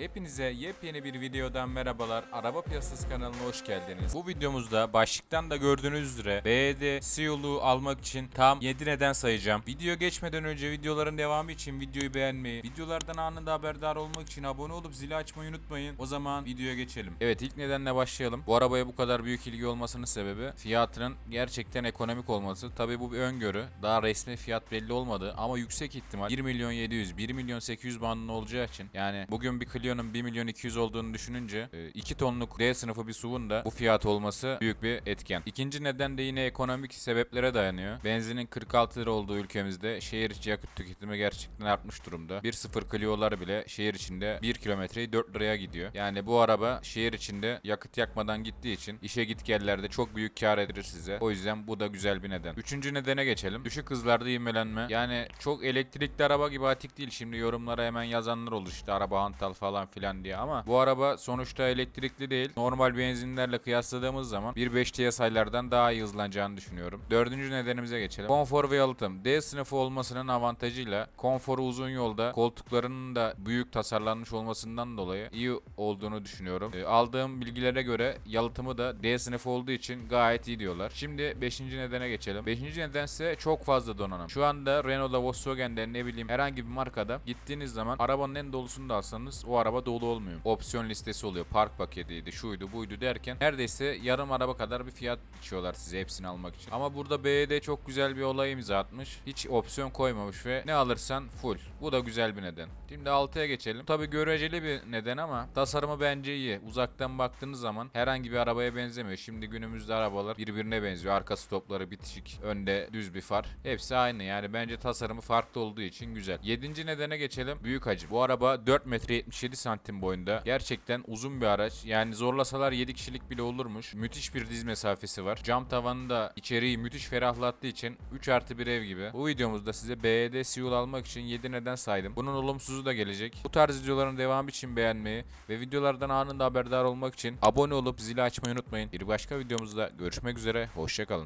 Hepinize yepyeni bir videodan merhabalar. Araba Piyasası kanalına hoş geldiniz. Bu videomuzda başlıktan da gördüğünüz üzere BED Siyolu almak için tam 7 neden sayacağım. Video geçmeden önce videoların devamı için videoyu beğenmeyi, videolardan anında haberdar olmak için abone olup zili açmayı unutmayın. O zaman videoya geçelim. Evet ilk nedenle başlayalım. Bu arabaya bu kadar büyük ilgi olmasının sebebi fiyatının gerçekten ekonomik olması. Tabi bu bir öngörü. Daha resmi fiyat belli olmadı ama yüksek ihtimal 1 milyon 700, 1 milyon 800 bandında olacağı için yani bugün bir Clio'nun 1 milyon 200 olduğunu düşününce 2 tonluk D sınıfı bir SUV'un da bu fiyat olması büyük bir etken. İkinci neden de yine ekonomik sebeplere dayanıyor. Benzinin 46 lira olduğu ülkemizde şehir içi yakıt tüketimi gerçekten artmış durumda. 1.0 Clio'lar bile şehir içinde 1 kilometreyi 4 liraya gidiyor. Yani bu araba şehir içinde yakıt yakmadan gittiği için işe git gellerde çok büyük kar edilir size. O yüzden bu da güzel bir neden. Üçüncü nedene geçelim. Düşük hızlarda ivmelenme. Yani çok elektrikli araba gibi atik değil. Şimdi yorumlara hemen yazanlar olur işte araba hantal falan filan diye ama bu araba sonuçta elektrikli değil. Normal benzinlerle kıyasladığımız zaman 1.5 TSI'lardan daha iyi hızlanacağını düşünüyorum. Dördüncü nedenimize geçelim. Konfor ve yalıtım. D sınıfı olmasının avantajıyla konforu uzun yolda koltuklarının da büyük tasarlanmış olmasından dolayı iyi olduğunu düşünüyorum. E, aldığım bilgilere göre yalıtımı da D sınıfı olduğu için gayet iyi diyorlar. Şimdi 5. nedene geçelim. 5. nedense çok fazla donanım. Şu anda Renault'da, Volkswagen'de ne bileyim herhangi bir markada gittiğiniz zaman arabanın en dolusunu da alsanız o araba dolu olmuyor. Opsiyon listesi oluyor. Park paketiydi, şuydu, buydu derken neredeyse yarım araba kadar bir fiyat biçiyorlar size hepsini almak için. Ama burada BYD çok güzel bir olay imza atmış. Hiç opsiyon koymamış ve ne alırsan full. Bu da güzel bir neden. Şimdi 6'ya geçelim. Tabi göreceli bir neden ama tasarımı bence iyi. Uzaktan baktığınız zaman herhangi bir arabaya benzemiyor. Şimdi günümüzde arabalar birbirine benziyor. Arka stopları bitişik, önde düz bir far. Hepsi aynı yani bence tasarımı farklı olduğu için güzel. 7. nedene geçelim. Büyük hacim. Bu araba 4 metre 77 santim boyunda. Gerçekten uzun bir araç. Yani zorlasalar 7 kişilik bile olurmuş. Müthiş bir diz mesafesi var. Cam tavanı da içeriği müthiş ferahlattığı için 3 artı bir ev gibi. Bu videomuzda size BYD Seul almak için 7 neden saydım. Bunun olumsuzu da gelecek. Bu tarz videoların devamı için beğenmeyi ve videolardan anında haberdar olmak için abone olup zili açmayı unutmayın. Bir başka videomuzda görüşmek üzere. Hoşçakalın.